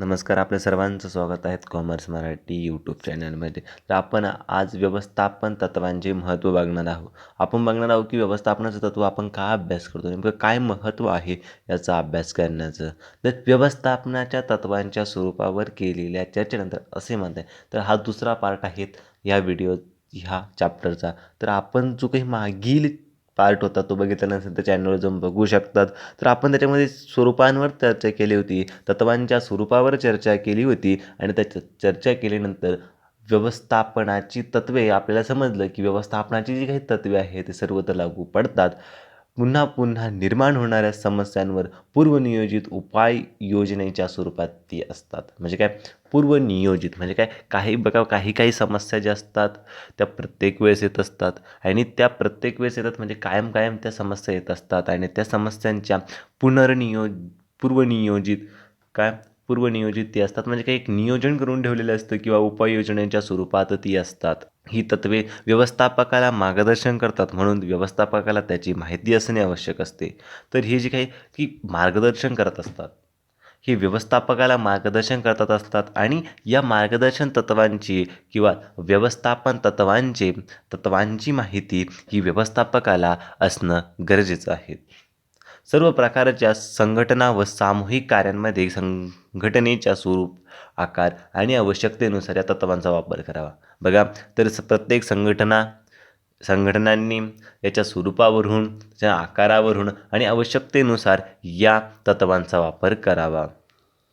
नमस्कार आपल्या सर्वांचं स्वागत आहे कॉमर्स मराठी यूट्यूब चॅनलमध्ये. तर आपण आज व्यवस्थापन तत्वांचे महत्त्व बघणार आहोत. आपण बघणार आहोत की व्यवस्थापनाचं तत्व आपण का अभ्यास करतो? नेमकं काय महत्त्व आहे याचा अभ्यास करण्याचं? तर व्यवस्थापनाच्या तत्वांच्या स्वरूपावर केलेल्या चर्चेनंतर असे म्हणत आहे तर हा दुसरा पार्ट आहे या व्हिडिओ ह्या चॅप्टरचा तर आपण जो काही मागील पार्ट होता तो बघितला नसेल तर चॅनलवर जाऊन बघू शकतात. तर आपण त्याच्यामध्ये स्वरूपांवर चर्चा केली होती तत्वांच्या स्वरूपावर चर्चा केली होती आणि त्या चर्चा केल्यानंतर व्यवस्थापनाची तत्वे आपल्याला समजलं की व्यवस्थापनाची जी काही तत्वे आहेत ते सर्वत्र लागू पडतात. पुन्हा पुन्हा निर्माण होणाऱ्या समस्यांवर पूर्वनियोजित उपाय योजनेच्या स्वरूपात ती असतात. म्हणजे काय? पूर्वनियोजित. म्हणजे काय? काही बघा काही काही समस्या ज्या असतात त्या प्रत्येक वेळेस येत असतात आणि त्या प्रत्येक वेळेस येतात म्हणजे कायम कायम त्या समस्या येत असतात आणि त्या समस्यांच्या पुनर्नियो पूर्वनियोजित काय? पूर्वनियोजित ती असतात. म्हणजे काही एक नियोजन करून ठेवलेलं असतं किंवा उपाययोजनेच्या स्वरूपात ती असतात. ही तत्वे व्यवस्थापकाला मार्गदर्शन करतात म्हणून व्यवस्थापकाला त्याची माहिती असणे आवश्यक असते. तर हे जे काही की मार्गदर्शन करत असतात. हे व्यवस्थापकाला मार्गदर्शन करत असतात आणि या मार्गदर्शन तत्वांची किंवा व्यवस्थापन तत्वांचे तत्वांची माहिती ही व्यवस्थापकाला असणं गरजेचं आहे. सर्व प्रकारच्या संघटना व सामूहिक कार्यांमध्ये संघटनेच्या स्वरूप आकार आणि आवश्यकतेनुसार या तत्वांचा वापर करावा. बघा तर प्रत्येक संघटना संघटनांनी याच्या स्वरूपावरून त्याच्या आकारावरून आणि आवश्यकतेनुसार या तत्वांचा वापर करावा.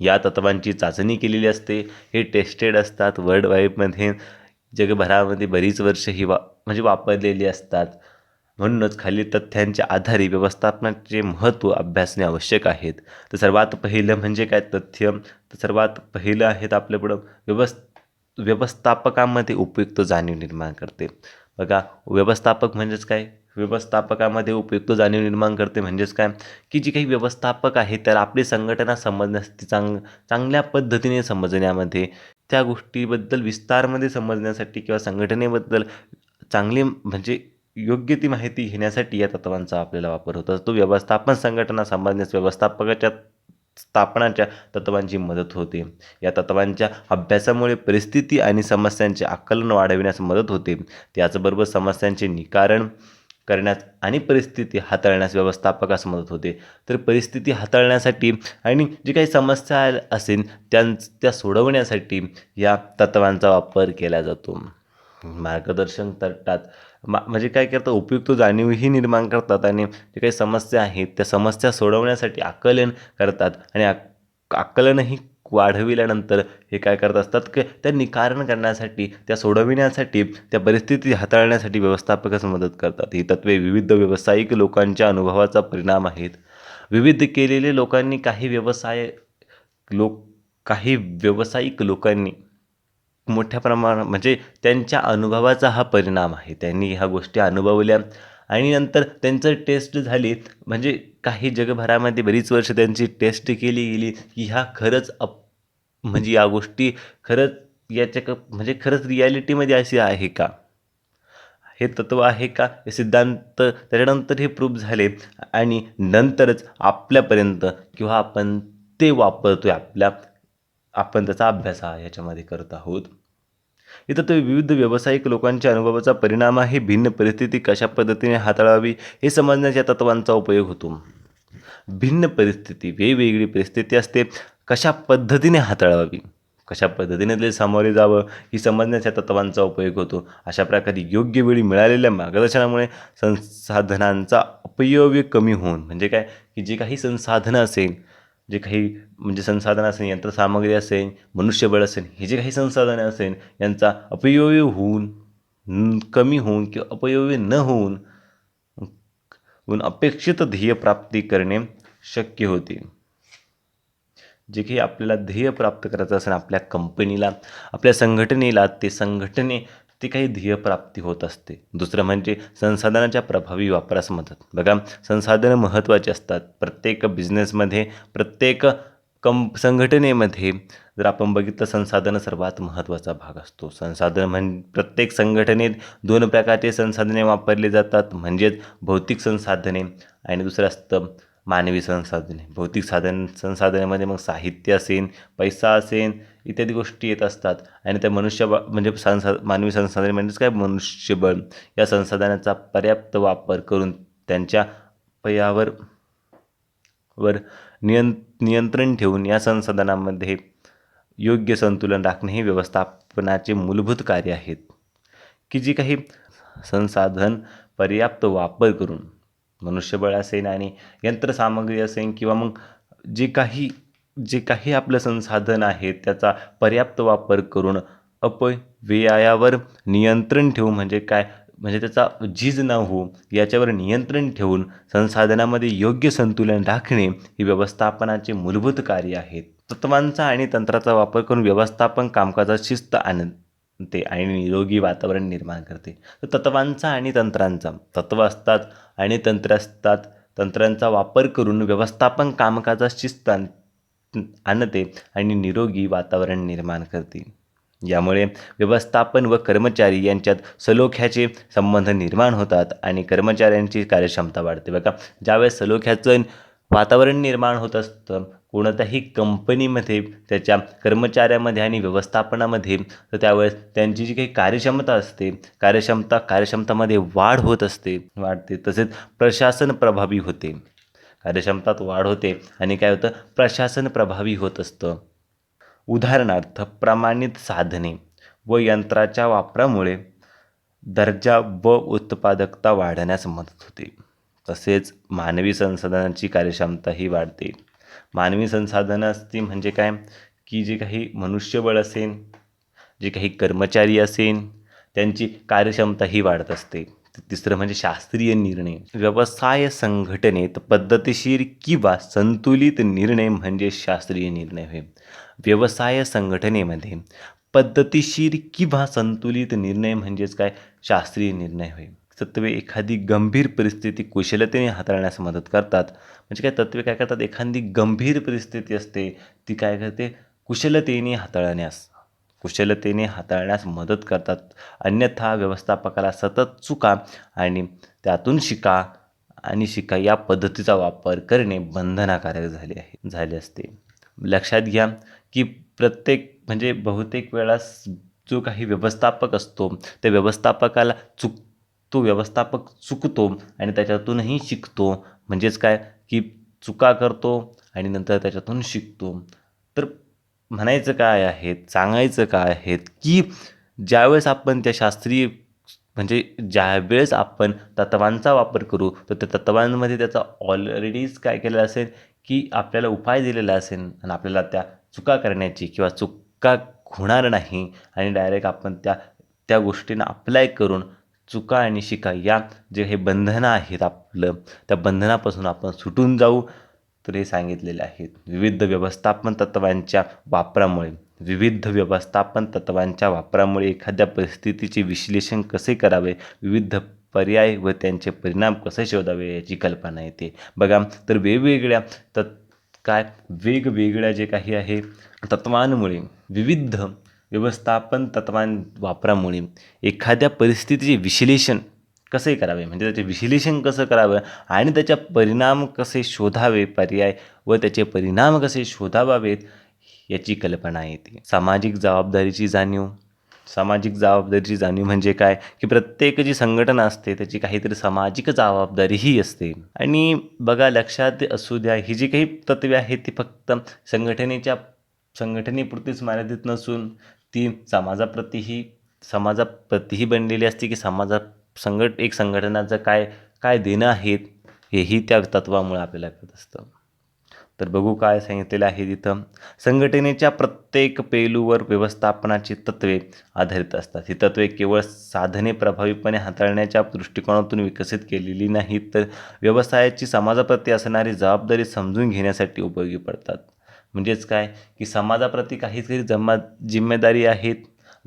या तत्वांची चाचणी केलेली असते. हे टेस्टेड असतात. वर्ल्ड वाईडमध्ये जगभरामध्ये बरीच वर्ष ही वा म्हणजे वापरलेली असतात. म्हणूनच खाली तथ्यांच्या आधारे व्यवस्थापनाचे महत्त्व अभ्यासणे आवश्यक आहेत. तर सर्वात पहिलं म्हणजे काय तथ्य? तर सर्वात पहिलं आहेत आपल्याकडं व्यवस् व्यवस्थापकामध्ये उपयुक्त जाणीव निर्माण करते. बघा व्यवस्थापक म्हणजेच काय? व्यवस्थापकामध्ये उपयुक्त जाणीव निर्माण करते म्हणजेच काय? की जी काही व्यवस्थापक आहे त्याला आपली संघटना समजण्यास ती चांग चांगल्या पद्धतीने समजण्यामध्ये त्या गोष्टीबद्दल विस्तारमध्ये समजण्यासाठी किंवा संघटनेबद्दल चांगली म्हणजे योग्य ती माहिती घेण्यासाठी या तत्वांचा आपल्याला वापर होत असतो. व्यवस्थापन संघटना सांभाळण्यास व्यवस्थापकाच्या स्थापनाच्या तत्वांची मदत होते. या तत्वांच्या अभ्यासामुळे परिस्थिती आणि समस्यांचे आकलन वाढविण्यास मदत होते. त्याचबरोबर समस्यांचे निकारण करण्यास आणि परिस्थिती हाताळण्यास व्यवस्थापकास मदत होते. तर परिस्थिती हाताळण्यासाठी आणि जी काही समस्या असेल त्यां त्या सोडवण्यासाठी या तत्वांचा वापर केला जातो. मार्गदर्शन करतात. मा म्हणजे काय करतात उपयुक्त जाणीवही निर्माण करतात आणि जे काही समस्या आहेत त्या समस्या सोडवण्यासाठी आकलन करतात आणि आक आकलनही वाढविल्यानंतर हे काय करत असतात की त्या निकारण करण्यासाठी त्या सोडविण्यासाठी त्या परिस्थिती हाताळण्यासाठी व्यवस्थापकच मदत करतात. ही तत्वे विविध व्यावसायिक लोकांच्या अनुभवाचा परिणाम आहेत. विविध केलेले लोकांनी काही व्यवसाय लोक काही व्यावसायिक लोकांनी मोठ्या प्रमाणात म्हणजे त्यांच्या अनुभवाचा हा परिणाम आहे. त्यांनी ह्या गोष्टी अनुभवल्या आणि नंतर त्यांचं टेस्ट झाली. म्हणजे काही जगभरामध्ये बरीच वर्ष त्यांची टेस्ट केली गेली की ह्या खरंच अप म्हणजे या गोष्टी खरंच याच्या क म्हणजे खरंच रियालिटीमध्ये अशी आहे का? हे तत्व आहे का? हे सिद्धांत त्याच्यानंतर हे प्रूफ झाले आणि नंतरच आपल्यापर्यंत किंवा आपण ते वापरतो आहे आपल्या आपण त्याचा अभ्यास हा याच्यामध्ये करत आहोत. इथं ते विविध व्यावसायिक लोकांच्या अनुभवाचा परिणाम आहे. भिन्न परिस्थिती कशा पद्धतीने हाताळावी हे समजण्याच्या तत्वांचा उपयोग होतो. भिन्न परिस्थिती वेगवेगळी परिस्थिती असते. कशा पद्धतीने हाताळावी? कशा पद्धतीने ते सामोरे जावं? ही समजण्याच्या तत्वांचा उपयोग होतो. अशा प्रकारे योग्य वेळी मिळालेल्या मार्गदर्शनामुळे संसाधनांचा अपयोग कमी होऊन म्हणजे काय? की जे काही संसाधनं असेल जे काही म्हणजे संसाधनं असेल यंत्रसामग्री असेल मनुष्यबळ असेल हे जे काही संसाधनं असेल यांचा अपव्यय होऊन कमी होऊन किंवा अपव्यय न होऊन अपेक्षित ध्येय प्राप्ती करणे शक्य होते. जे काही आपल्याला ध्येय प्राप्त करायचं असेल आपल्या कंपनीला आपल्या संघटनेला ते संघटने ती काही ध्येयप्राप्ती होत असते. दुसरं म्हणजे संसाधनाच्या प्रभावी वापरास मदत. बघा संसाधनं महत्त्वाची असतात. प्रत्येक बिझनेसमध्ये प्रत्येक कं संघटनेमध्ये जर आपण बघितलं संसाधनं सर्वात महत्त्वाचा भाग असतो. संसाधन म्हण प्रत्येक संघटनेत दोन प्रकारचे संसाधने वापरले जातात. म्हणजेच भौतिक संसाधने आणि दुसरं असतं मानवी संसाधने भौतिक साधन संसाधनामध्ये मग साहित्य असेल पैसा असेल इत्यादी गोष्टी येत असतात. आणि त्या मनुष्यबळ म्हणजे संसा मानवी संसाधने म्हणजेच काय? मनुष्यबळ. या संसाधनाचा पर्याप्त वापर करून त्यांच्या पयावर वर नियं नियंत्रण ठेवून या संसाधनामध्ये योग्य संतुलन राखणे हे व्यवस्थापनाचे मूलभूत कार्य आहेत. की जी काही संसाधन पर्याप्त वापर करून मनुष्यबळ असेन आणि यंत्रसामग्री असेन किंवा मग जे काही जे काही आपलं संसाधन आहे त्याचा पर्याप्त वापर करून अपव्ययावर नियंत्रण ठेवू म्हणजे काय? म्हणजे त्याचा झीज न होऊ याच्यावर नियंत्रण ठेवून संसाधनामध्ये योग्य संतुलन राखणे ही व्यवस्थापनाचे मूलभूत कार्य आहेत. तत्वांचा आणि तंत्राचा वापर करून व्यवस्थापन कामकाजात शिस्त आणते आणि निरोगी वातावरण निर्माण करते. तर तत्वांचा आणि तंत्रांचा तत्व असतात आणि तंत्र असतात तंत्रांचा वापर करून व्यवस्थापन कामकाजात शिस्त आणते आणि निरोगी वातावरण निर्माण करते. यामुळे व्यवस्थापन व कर्मचारी यांच्यात सलोख्याचे संबंध निर्माण होतात आणि कर्मचाऱ्यांची कार्यक्षमता वाढते. बघा ज्यावेळेस सलोख्याचं वातावरण निर्माण होत असतं कोणत्याही कंपनीमध्ये त्याच्या कर्मचाऱ्यामध्ये आणि व्यवस्थापनामध्ये तर त्यावेळेस त्यांची जी काही कार्यक्षमता असते कार्यक्षमता कार्यक्षमतामध्ये वाढ होत असते वाढते. तसेच प्रशासन प्रभावी होते. कार्यक्षमतात वाढ होते आणि काय होतं? प्रशासन प्रभावी होत असतं. उदाहरणार्थ प्रमाणित साधने व यंत्राच्या वापरामुळे दर्जा व उत्पादकता वाढण्यास मदत होते. तसेच मानवी संसाधनांची कार्यक्षमताही वाढते. मानवी संसाधनं असती म्हणजे काय? की जे काही मनुष्यबळ असेल जे काही कर्मचारी असेल त्यांची कार्यक्षमताही वाढत असते. तिसरं म्हणजे शास्त्रीय निर्णय. व्यवसाय संघटनेत पद्धतशीर किंवा संतुलित निर्णय म्हणजे शास्त्रीय निर्णय होय. व्यवसाय संघटनेमध्ये पद्धतीशीर किंवा संतुलित निर्णय म्हणजेच काय? शास्त्रीय निर्णय होय. तत्वे एखादी गंभीर परिस्थिती कुशलतेने हाताळण्यास मदत करतात. म्हणजे काय? तत्वे काय करतात? एखादी गंभीर परिस्थिती असते ती काय करते? कुशलतेने हाताळण्यास कुशलतेने हाताळण्यास मदत करतात. अन्यथा व्यवस्थापकाला सतत चुका आणि त्यातून शिका आणि शिका या पद्धतीचा वापर करणे बंधनाकारक झाले आहे झाले असते. लक्षात घ्या की प्रत्येक म्हणजे बहुतेक वेळास जो काही व्यवस्थापक असतो त्या व्यवस्थापकाला चुक तो व्यवस्थापक चुकतो आणि त्याच्यातूनही शिकतो. म्हणजेच काय? की चुका करतो आणि नंतर त्याच्यातून शिकतो. तर म्हणायचं काय आहे? सांगायचं काय आहे? की ज्यावेळेस आपण त्या शास्त्रीय म्हणजे ज्यावेळेस आपण तत्वांचा वापर करू तर त्या तत्वांमध्ये त्याचा ऑलरेडीच काय केलेलं असेल? की आपल्याला उपाय दिलेला असेल आणि आपल्याला त्या चुका करण्याची किंवा चुका होणार नाही आणि डायरेक्ट आपण त्या त्या गोष्टींना अप्लाय करून चुका आणि शिका या जे हे बंधनं आहेत आपलं त्या बंधनापासून आपण सुटून जाऊ तर हे सांगितलेले आहेत. विविध व्यवस्थापन तत्वांच्या वापरामुळे विविध व्यवस्थापन तत्वांच्या वापरामुळे एखाद्या परिस्थितीचे विश्लेषण कसे करावे? विविध पर्याय व त्यांचे परिणाम कसे शोधावे याची कल्पना येते. बघा तर वेगवेगळ्या तत् काय? वेगवेगळ्या जे काही आहे तत्वांमुळे विविध व्यवस्थापन तत्वां वापरामुळे एखाद्या परिस्थितीचे विश्लेषण कसे करावे? म्हणजे त्याचे विश्लेषण कसं करावं? आणि त्याच्या परिणाम कसे शोधावे? पर्याय व त्याचे परिणाम कसे शोधावावेत? याची कल्पना येते. सामाजिक जबाबदारीची जाणीव. सामाजिक जबाबदारीची जाणीव म्हणजे काय? की प्रत्येक जी संघटना असते त्याची काहीतरी सामाजिक जबाबदारीही असते. आणि बघा लक्षात असू द्या ही जी काही तत्वे आहेत ती फक्त संघटनेच्या संघटनेपुरतीच मर्यादित नसून ती समाजाप्रतीही समाजाप्रतीही बनलेली असते की समाजात संघट एक संघटनाचं काय काय देणं आहेत हेही त्या तत्वामुळे आपल्याला कळत असतं. तर बघू काय सांगितलेलं आहे तिथं. संघटनेच्या प्रत्येक पैलूवर व्यवस्थापनाची तत्वे आधारित असतात. ही तत्वे केवळ साधने प्रभावीपणे हाताळण्याच्या दृष्टिकोनातून विकसित केलेली नाहीत तर व्यवसायाची समाजाप्रती असणारी जबाबदारी समजून घेण्यासाठी उपयोगी पडतात. म्हणजेच काय? की समाजाप्रती काहीतरी जमा जिम्मेदारी आहेत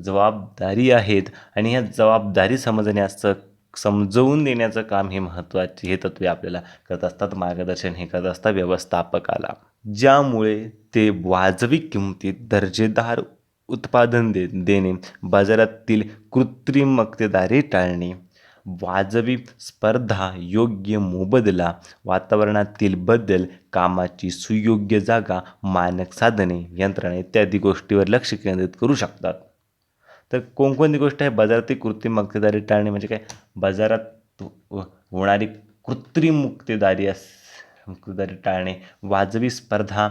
जबाबदारी आहेत आणि ह्या जबाबदारी समजण्याचं समजवून देण्याचं काम हे महत्त्वाचे हे तत्वे आपल्याला करत असतात मार्गदर्शन हे करत असतात व्यवस्थापकाला. ज्यामुळे ते वाजवी किमतीत दर्जेदार उत्पादन दे देणे बाजारातील कृत्रिम मक्तेदारी टाळणे वाजवी स्पर्धा योग्य मोबदला वातावरणातील बदल कामाची सुयोग्य जागा मानक साधने यंत्रणा इत्यादी गोष्टीवर लक्ष केंद्रित करू शकतात. तर कोणकोणती गोष्ट आहे? बाजारातील कृत्रिम मक्तेदारी टाळणे म्हणजे काय? बाजारात हो, होणारी कृत्रिम मुक्तेदारी अस मुक्तेदारी टाळणे वाजवी स्पर्धा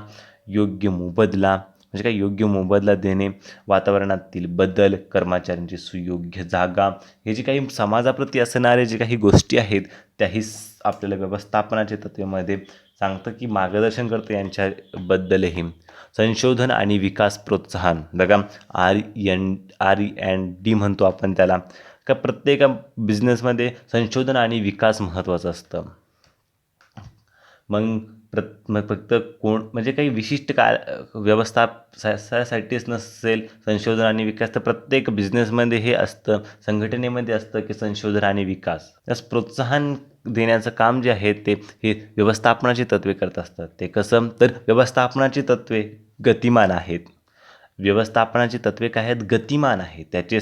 योग्य मोबदला म्हणजे काय योग्य मोबदला देणे वातावरणातील बदल कर्मचाऱ्यांची सुयोग्य जागा हे जे काही समाजाप्रती असणारे जे काही गोष्टी आहेत त्याही आपल्याला व्यवस्थापनाच्या तत्वेमध्ये सांगतं की मार्गदर्शन करतं यांच्याबद्दलही. संशोधन आणि विकास प्रोत्साहन. बघा R N R and D म्हणतो आपण त्याला. का प्रत्येक बिझनेसमध्ये संशोधन आणि विकास महत्त्वाचं असतं. मग प्रत मग फक्त कोण म्हणजे काही विशिष्ट का व्यवस्थापसासाठीच नसेल संशोधन आणि विकास तर प्रत्येक बिझनेसमध्ये हे असतं संघटनेमध्ये असतं की संशोधन आणि विकास. त्यास प्रोत्साहन देण्याचं काम जे आहे ते हे व्यवस्थापनाची तत्वे करत असतात. ते कसं? तर व्यवस्थापनाची तत्वे गतिमान आहेत. व्यवस्थापनाची तत्वे काय आहेत? गतिमान आहेत. त्याचे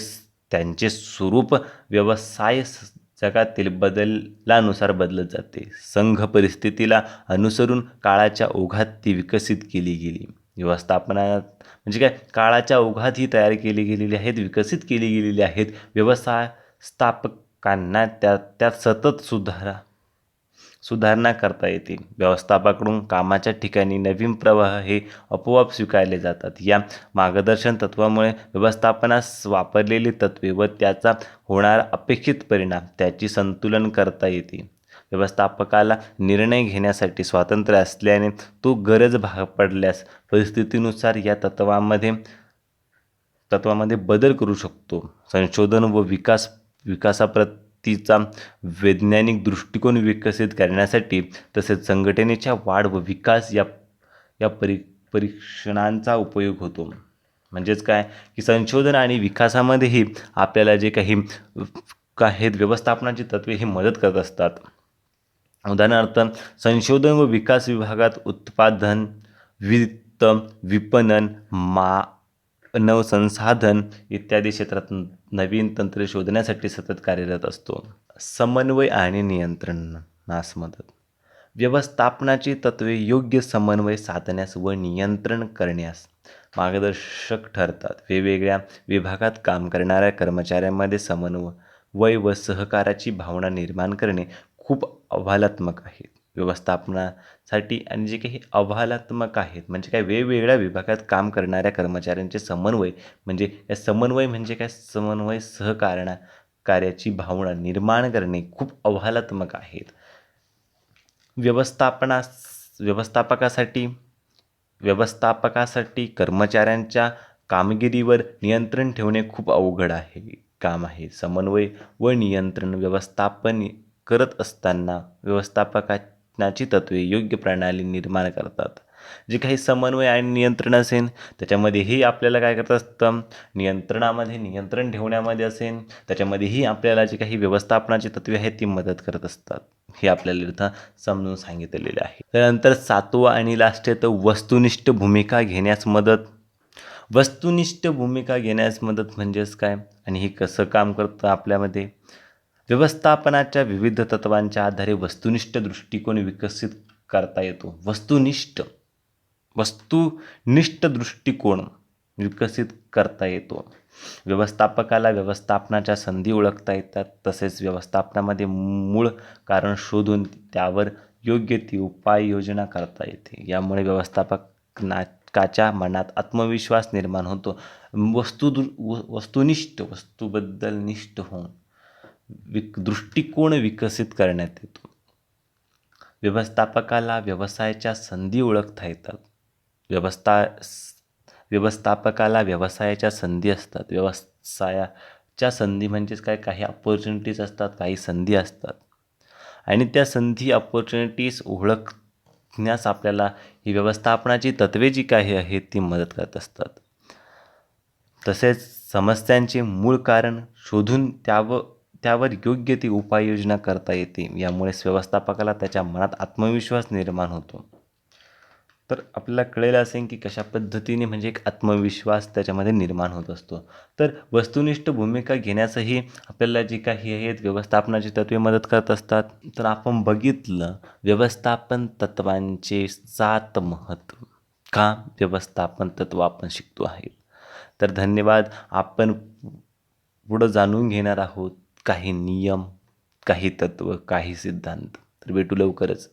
त्यांचे स्वरूप व्यवसाय जगातील बदलानुसार बदलत जाते. संघ परिस्थितीला अनुसरून काळाच्या ओघात ती विकसित केली गेली. व्यवस्थापनात म्हणजे काय? काळाच्या ओघात ही तयार केली गेलेली आहेत विकसित केली गेलेली आहेत. व्यवस्था स्थापकांना त्या त्यात सतत सुधारा सुधारणा करता येतील. व्यवस्थापकडून कामाच्या ठिकाणी नवीन प्रवाह हे आपोआप स्वीकारले जातात. या मार्गदर्शन तत्वामुळे व्यवस्थापनास वापरलेली तत्वे व त्याचा होणारा अपेक्षित परिणाम त्याची संतुलन करता येते व्यवस्थापकाला निर्णय घेण्यासाठी स्वातंत्र्य असल्याने तो गरज भाग पडल्यास परिस्थितीनुसार या तत्वामध्ये तत्वामध्ये बदल करू शकतो. संशोधन व विकास विकासाप्रत तिचा वैज्ञानिक दृष्टिकोन विकसित करण्यासाठी तसेच संघटनेच्या वाढ व विकास या या परी परीक्षणांचा उपयोग होतो. म्हणजेच काय? की संशोधन आणि विकासामध्येही आपल्याला जे काही काही व्यवस्थापनाची तत्वे ही मदत करत असतात. उदाहरणार्थ संशोधन व विकास विभागात उत्पादन वित्त विपणन मानव संसाधन इत्यादी क्षेत्रात नवीन तंत्र शोधण्यासाठी सतत कार्यरत असतो. समन्वय आणि नियंत्रणास मदत. व्यवस्थापनाची तत्वे योग्य समन्वय साधण्यास व नियंत्रण करण्यास मार्गदर्शक ठरतात. वेगवेगळ्या विभागात काम करणाऱ्या कर्मचाऱ्यांमध्ये समन्वय व सहकाराची भावना निर्माण करणे खूप आव्हानात्मक आहे व्यवस्थापनासाठी आणि जे काही आव्हानात्मक आहेत म्हणजे काय वेगवेगळ्या विभागात काम करणाऱ्या कर्मचाऱ्यांचे समन्वय म्हणजे या समन्वय म्हणजे काय? समन्वय सहकारणा कार्याची भावना निर्माण करणे खूप आव्हानात्मक आहेत. व्यवस्थापनास व्यवस्थापकासाठी व्यवस्थापकासाठी कर्मचाऱ्यांच्या कामगिरीवर नियंत्रण ठेवणे खूप अवघड आहे काम आहे. समन्वय व नियंत्रण व्यवस्थापन करत असताना व्यवस्थापका नाची तत्वे योग्य प्रणाली निर्माण करतात. जे काही समन्वय आणि नियंत्रण असेल त्याच्यामध्येही आपल्याला काय करत असतं? नियंत्रणामध्ये नियंत्रण ठेवण्यामध्ये असेल त्याच्यामध्येही आपल्याला जे काही व्यवस्थापनाची तत्वे आहेत ती मदत करत असतात. हे आपल्याला इथं समजून सांगितलेले आहे. त्यानंतर सातवा आणि लास्ट आहे तर वस्तुनिष्ठ भूमिका घेण्यास मदत. वस्तुनिष्ठ भूमिका घेण्यास मदत म्हणजेच काय? आणि हे कसं काम करतं आपल्यामध्ये? व्यवस्थापनाच्या विविध तत्वांच्या आधारे वस्तुनिष्ठ दृष्टिकोन विकसित करता येतो. वस्तुनिष्ठ वस्तुनिष्ठ दृष्टिकोन विकसित करता येतो. व्यवस्थापकाला व्यवस्थापनाच्या संधी ओळखता येतात. तसेच व्यवस्थापनामध्ये मूळ कारण शोधून त्यावर योग्य ती उपाययोजना करता येते. यामुळे व्यवस्थापकाच्या मनात आत्मविश्वास निर्माण होतो. वस्तूदृ व वस्तुनिष्ठ वस्तूबद्दल निष्ठ होऊन विक दृष्टिकोन विकसित करण्यात येतो. व्यवस्थापकाला व्यवसायाच्या संधी ओळखता येतात. व्यवस्था व्यवस्थापकाला व्यवसायाच्या संधी असतात. व्यवसायाच्या संधी म्हणजेच काय? काही अपॉर्च्युनिटीज असतात काही संधी असतात. आणि त्या संधी अपॉर्च्युनिटीज ओळखण्यास आपल्याला ही व्यवस्थापनाची तत्वे जी काही आहेत ती मदत करत असतात. तसेच समस्यांचे मूळ कारण शोधून त्यावर त्यावर योग्य ती उपाययोजना करता येते. यामुळेच व्यवस्थापकाला त्याच्या मनात आत्मविश्वास निर्माण होतो. तर आपल्याला कळलेलं असेल की कशा पद्धतीने म्हणजे एक आत्मविश्वास त्याच्यामध्ये निर्माण होत असतो. तर वस्तुनिष्ठ भूमिका घेण्याचंही आपल्याला जी काही आहेत व्यवस्थापनाची तत्त्वे मदत करत असतात. तर आपण बघितलं व्यवस्थापन तत्त्वांचे सात महत्त्व का व्यवस्थापन तत्त्व आपण शिकतो आहे? तर धन्यवाद. आपण पुढं जाणून घेणार आहोत. काही नियम काही तत्त्व काही सिद्धांत. तर भेटू लवकरच.